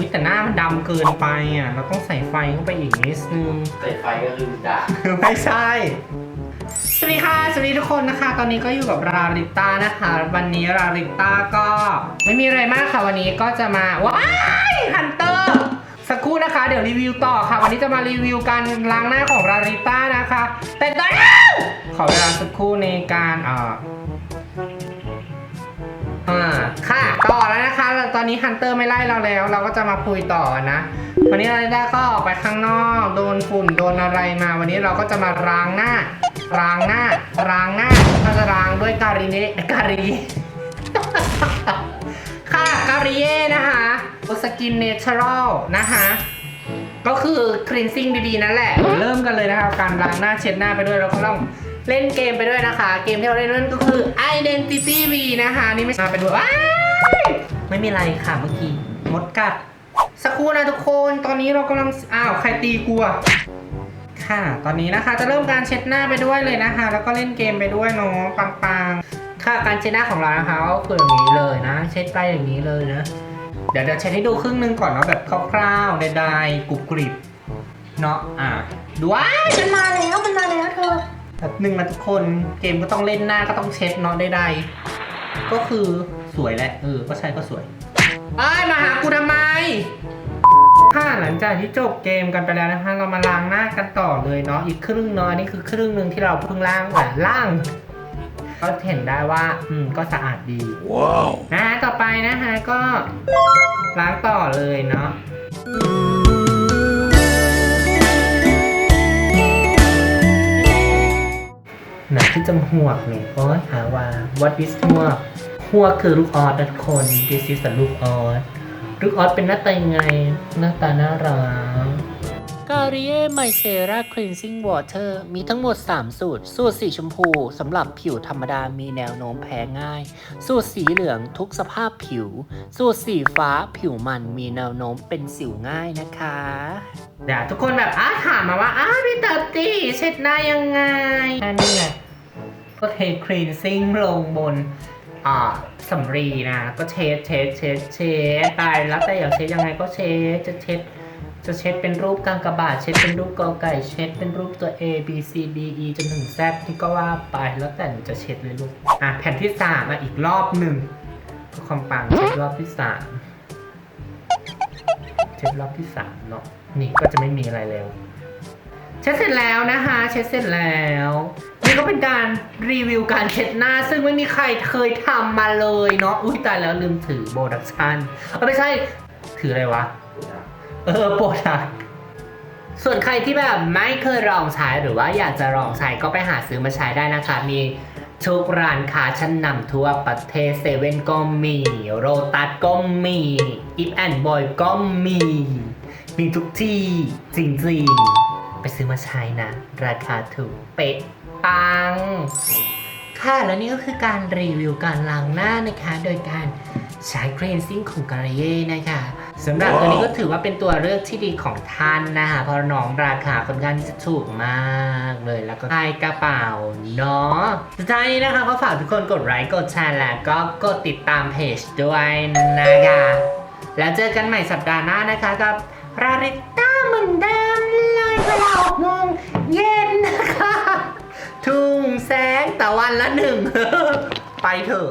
เนี่ยอุ้ยแต่หน้ามันดำเกินไปอะ เราต้องใส่ไฟเข้าไปอีกนิดนึง ใส่ไฟก็คือด่าไม่ใช่ สวัสดีค่ะ สวัสดีทุกคนนะคะ ตอนนี้ก็อยู่กับราริต้านะคะ วันนี้ราริต้าก็ไม่มีอะไรมากค่ะ วันนี้ก็จะมาว้ายฮันเตอร์สักครู่นะคะ เดี๋ยวรีวิวต่อค่ะ วันนี้จะมารีวิวการล้างหน้าของราริต้านะคะ แต่ตอนนี้ขอเวลาสักครู่ในการเอ่อ อ่าค่ะ ต่อแล้วนะคะ ตอนนี้ฮันเตอร์ไม่ไล่เราแล้ว เราก็จะมาคุยต่อนะ วันนี้เราได้ก็ออกไปข้างนอก โดนฝุ่นโดนอะไรมา วันนี้เราก็จะมาล้างหน้าล้างหน้าล้างหน้าเราจะล้างด้วยการิเนการิค่ะการิเย่นะคะสกินเนเชอรัลนะคะก็คือ cleansing ดีๆนั่นแหละ เริ่มกันเลยนะคะการล้างหน้าเช็ดหน้าไปด้วยแล้วก็ต้อง เล่นเกมไปด้วยนะคะ เกมที่เราเล่นนั่นก็คือ Identity V นะคะ นี่ไม่มาไปด้วยว้ายไม่มีอะไรค่ะเมื่อกี้มดกัด สักครู่นะทุกคนตอนนี้เรากำลังอ้าวใครตีกูอะค่ะ ตอนนี้นะคะจะเริ่มการเช็ดหน้าไปด้วยเลยนะคะ แล้วก็เล่นเกมไปด้วยเนาะปังๆค่ะการเช็ดหน้าของเรานะคะก็คืออย่างนี้เลยนะ เช็ดไปอย่างนี้เลยนะ เดี๋ยวเดี๋ยวเช็ดให้ดูครึ่งหนึงก่อนเนาะแบบคร่าวๆใดๆกรุบกริบเนาะอะดูว้ายมันมาแล้ว แบบหนึ่งนะทุกคนเกมก็ต้องเล่นหน้าก็ต้องเช็ดเนาะใดๆก็คือสวยแหละเออก็ใช่ก็สวยเอ้ยมาหากูทำไมค่ะหลังจากที่จบเกมกันไปแล้วนะคะ เรามาล้างหน้ากันต่อเลยเนาะอีกครึ่งเนาะอันนี่คือครึ่งหนึ่งที่เราเพิ่งล้างอะล้างก็เห็นได้ว่าอืมก็สะอาดดีว้าวนะฮะต่อไปนะฮะก็ล้างต่อเลยเนาะ หนที่จมูกนี่ยโอ้ยหาว่า what is หัวหัวคือลูกออสนะทุกคน this is a ลูกออสลูกออสเป็นหน้าตายังไง หน้าตาน่ารัก กา r ิเอไมเซราคลีนซิ่งวอเตอร์มีทั้งหมด 3 สูตร สูตรสีชมพูสำหรับผิวธรรมดามีแนวโน้มแพ้ง่าย สูตรสีเหลืองทุกสภาพผิว สูตรสีฟ้าผิวมันมีแนวโน้มเป็นสิวง่ายนะคะ เดี๋ยวทุกคนแบบอ้าถามมาว่าอ้าพี่เตอร์ตี้เช็ดหน้ายังไงอันนี้ไงก็เทคลีนซิ่งลงบนอ่าสำรีนะ ก็เช็ดเช็ดเช็ดเช็ดไปแล้วแต่อยากเช็ดยังไงก็เช็ดจะเช็ด จะเช็ดเป็นรูปกากบาท เช็ดเป็นรูปกอไก่ เช็ดเป็นรูปตัว A B C D E จนถึง Z ที่ก็ว่าไปแล้วแต่หนูจะเช็ดเลยลูก อะแผ่นที่สามอะอีกรอบหนึ่งเพื่อความปังเช็ดรอบที่สามเช็ดรอบที่สามเนาะนี่ก็จะไม่มีอะไรแล้ว เช็ดเสร็จแล้วนะคะ เช็ดเสร็จแล้วนี่ก็เป็นการรีวิวการเช็ดหน้า ซึ่งไม่มีใครเคยทำมาเลยเนาะอุ้ยตายแล้วลืมถือโปรดักชั่นเออไม่ใช่ถืออะไรวะ เออโปรดักส่วนใครที่แบบไม่เคยลองใช้หรือว่าอยากจะลองใช้ก็ไปหาซื้อมาใช้ได้นะคะ มีทุกร้านค้าชั้นนำทั่วประเทศเซเว่นก็มี โรตัสก็มีอิฟแอนด์บอยก็มี มีทุกที่จริงๆ ไปซื้อมาใช้นะ ราคาถูกเป๊ะปัง ค่ะแล้วนี่ก็คือการรีวิวการล้างหน้านะคะ โดยการใช้ cleansing ของการเย่นะคะ สำหรับตัวนี้ก็ถือว่าเป็นตัวเลือกที่ดีของท่านนะคะเพราะน้องราคาค่อนข้างที่จะถูกมากเลยแล้วก็ใช้กระเป๋าเนาะสุดท้ายนี้นะคะก็ฝากทุกคนกดไลค์กดแชร์และก็กดติดตามเพจด้วยนะคะแล้วเจอกันใหม่สัปดาห์หน้านะคะกับราริต้าเหมือนเดิมเลยเวลาหกโมงเย็นนะคะ ทุ่งแสงตะวันละหนึ่ง ไปเถอะ